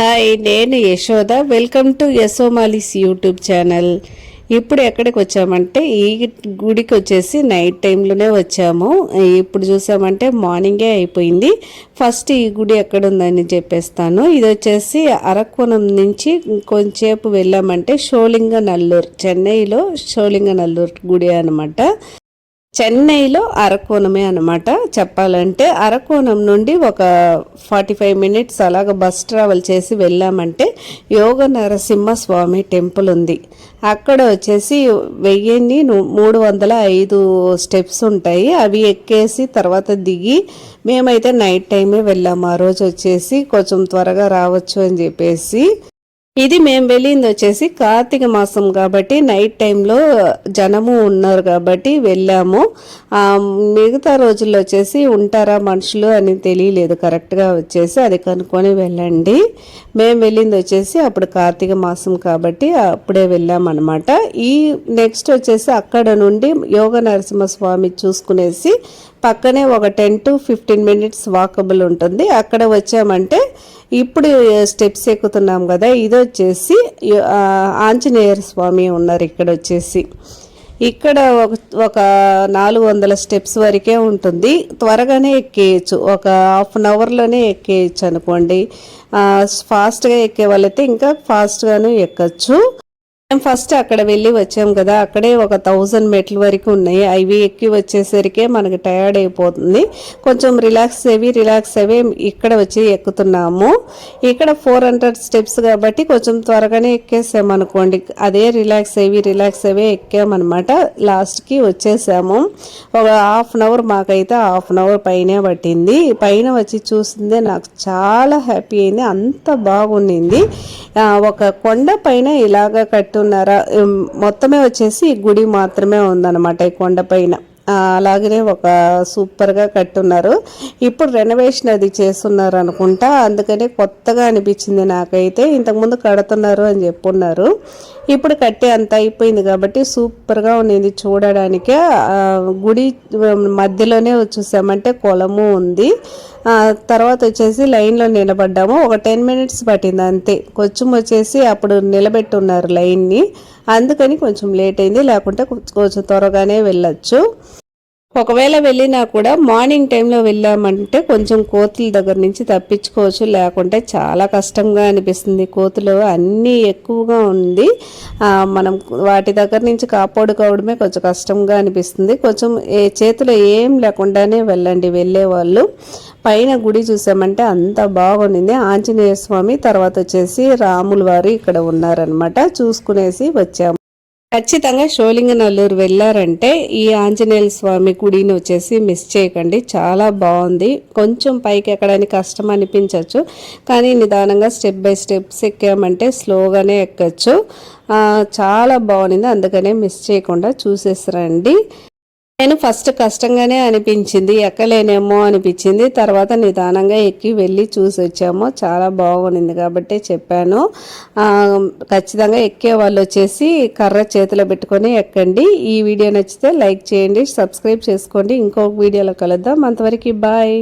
Hi నేను Yashoda. Welcome to యశోమాలిస్ YouTube channel ఇప్పుడు ఎక్కడికి వచ్చామంటే ఈ గుడికి వచ్చేసి నైట్ టైంలోనే వచ్చాము. ఇప్పుడు చూసామంటే మార్నింగే అయిపోయింది. ఫస్ట్ ఈ గుడి ఎక్కడ ఉందని చెప్పేస్తాను. ఇది వచ్చేసి అరకోణం నుంచి కొంచెంసేపు వెళ్ళామంటే షోలింగ నల్లూరు చెన్నైలో షోలింగ నల్లూరు గుడి అనమాట చెన్నైలో అరకోణమే అనమాట చెప్పాలంటే అరకోణం నుండి ఒక ఫార్టీ ఫైవ్ మినిట్స్ అలాగ బస్ ట్రావెల్ చేసి వెళ్ళామంటే యోగ నరసింహస్వామి టెంపుల్ ఉంది. అక్కడ వచ్చేసి వెయ్యిన్ని మూడు వందల ఐదు స్టెప్స్ ఉంటాయి. అవి ఎక్కేసి తర్వాత దిగి మేమైతే నైట్ టైమే వెళ్ళాము ఆ రోజు వచ్చేసి కొంచెం త్వరగా రావచ్చు అని చెప్పేసి ఇది మేము వెళ్ళింది వచ్చేసి కార్తీక మాసం కాబట్టి నైట్ టైంలో జనము ఉన్నారు కాబట్టి వెళ్ళాము. మిగతా రోజుల్లో వచ్చేసి ఉంటారా మనుషులు అని తెలియలేదు. కరెక్ట్గా వచ్చేసి అది కనుక్కొని వెళ్ళండి. మేము వెళ్ళింది వచ్చేసి అప్పుడు కార్తీక మాసం కాబట్టి అప్పుడే వెళ్ళామన్నమాట. ఈ నెక్స్ట్ వచ్చేసి అక్కడ నుండి యోగ నరసింహస్వామి చూసుకునేసి పక్కనే ఒక ten to fifteen minutes walkable ఉంటుంది. అక్కడ వచ్చామంటే ఇప్పుడు స్టెప్స్ ఎక్కుతున్నాం కదా ఇది వచ్చేసి ఆంజనేయర్ స్వామి ఉన్నారు ఇక్కడ వచ్చేసి. ఇక్కడ ఒక ఒక నాలుగు వందల స్టెప్స్ వరకే ఉంటుంది. త్వరగానే ఎక్కేయచ్చు. ఒక హాఫ్ అన్ అవర్లోనే ఎక్కేయచ్చు అనుకోండి. ఫాస్ట్గా ఎక్కే వాళ్ళైతే ఇంకా ఫాస్ట్గానే ఎక్కచ్చు. మేము ఫస్ట్ అక్కడ వెళ్ళి వచ్చాం కదా అక్కడే ఒక థౌజండ్ మెట్ల వరకు ఉన్నాయి. అవి ఎక్కి వచ్చేసరికే మనకి టయర్డ్ అయిపోతుంది. కొంచెం రిలాక్స్ అవి రిలాక్స్ అవి ఇక్కడ వచ్చి ఎక్కుతున్నాము. ఇక్కడ ఫోర్ హండ్రెడ్ స్టెప్స్ కాబట్టి కొంచెం త్వరగానే ఎక్కేసామనుకోండి అదే రిలాక్స్ అవి రిలాక్స్ అవే ఎక్కామన్నమాట. లాస్ట్కి వచ్చేసాము. ఒక హాఫ్ అన్ అవర్ మాకైతే హాఫ్ అన్ అవర్ పైనే పట్టింది. పైన వచ్చి చూసిందే నాకు చాలా హ్యాపీ అయింది. అంత బాగుండింది. ఒక కొండ పైన ఇలాగ కట్టు ఉన్నారా మొత్తమే వచ్చేసి గుడి మాత్రమే ఉందన్నమాట ఈ కొండపైన అలాగనే ఒక సూపర్గా కట్టున్నారు. ఇప్పుడు రెనోవేషన్ అది చేస్తున్నారు అనుకుంటా. అందుకనే కొత్తగా అనిపించింది నాకైతే. ఇంతకుముందు కడుతున్నారు అని చెప్పున్నారు. ఇప్పుడు కట్టే అంత అయిపోయింది కాబట్టి సూపర్గా ఉండింది చూడడానికి. గుడి మధ్యలోనే చూసామంటే కొలము ఉంది. తర్వాత వచ్చేసి లైన్లో నిలబడ్డాము. ఒక టెన్ మినిట్స్ పట్టింది అంతే. కొంచెం వచ్చేసి అప్పుడు నిలబెట్టున్నారు లైన్ని. అందుకని కొంచెం లేట్ అయింది. లేకుంటే కొంచెం త్వరగానే వెళ్ళచ్చు. ఒకవేళ వెళ్ళినా కూడా మార్నింగ్ టైంలో వెళ్ళామంటే కొంచెం కోతుల దగ్గర నుంచి తప్పించుకోవచ్చు లేకుంటే చాలా కష్టంగా అనిపిస్తుంది. కోతులు అన్నీ ఎక్కువగా ఉంది మనం వాటి దగ్గర నుంచి కాపాడుకోవడమే కొంచెం కష్టంగా అనిపిస్తుంది. కొంచెం ఏ చేతిలో ఏం లేకుండానే వెళ్ళండి. వెళ్ళే వాళ్ళు పైన గుడి చూసామంటే అంత బాగుండింది. ఆంజనేయ స్వామి తర్వాత వచ్చేసి రాముల వారు ఇక్కడ ఉన్నారనమాట చూసుకునేసి వచ్చాము. ఖచ్చితంగా షోలింగనల్లూరు వెళ్ళారంటే ఈ ఆంజనేయ స్వామి గుడిని వచ్చేసి మిస్ చేయకండి. చాలా బాగుంది. కొంచెం పైకి ఎక్కడానికి కష్టం అనిపించవచ్చు కానీ నిదానంగా స్టెప్ బై స్టెప్స్ ఎక్కామంటే స్లోగానే ఎక్కచ్చు. చాలా బాగుంది. అందుకనే మిస్ చేయకుండా చూసేసరండి నేను ఫస్ట్ కష్టంగానే అనిపించింది ఎక్కలేనేమో అనిపించింది. తర్వాత నిదానంగా ఎక్కి వెళ్ళి చూసి వచ్చాము. చాలా బాగుంది కాబట్టి చెప్పాను. ఖచ్చితంగా ఎక్కే వాళ్ళు వచ్చేసి కర్ర చేతిలో పెట్టుకొని ఎక్కండి. ఈ వీడియో నచ్చితే లైక్ చేయండి సబ్స్క్రైబ్ చేసుకోండి. ఇంకొక వీడియోలో కలుద్దాం. అంతవరకు బాయ్.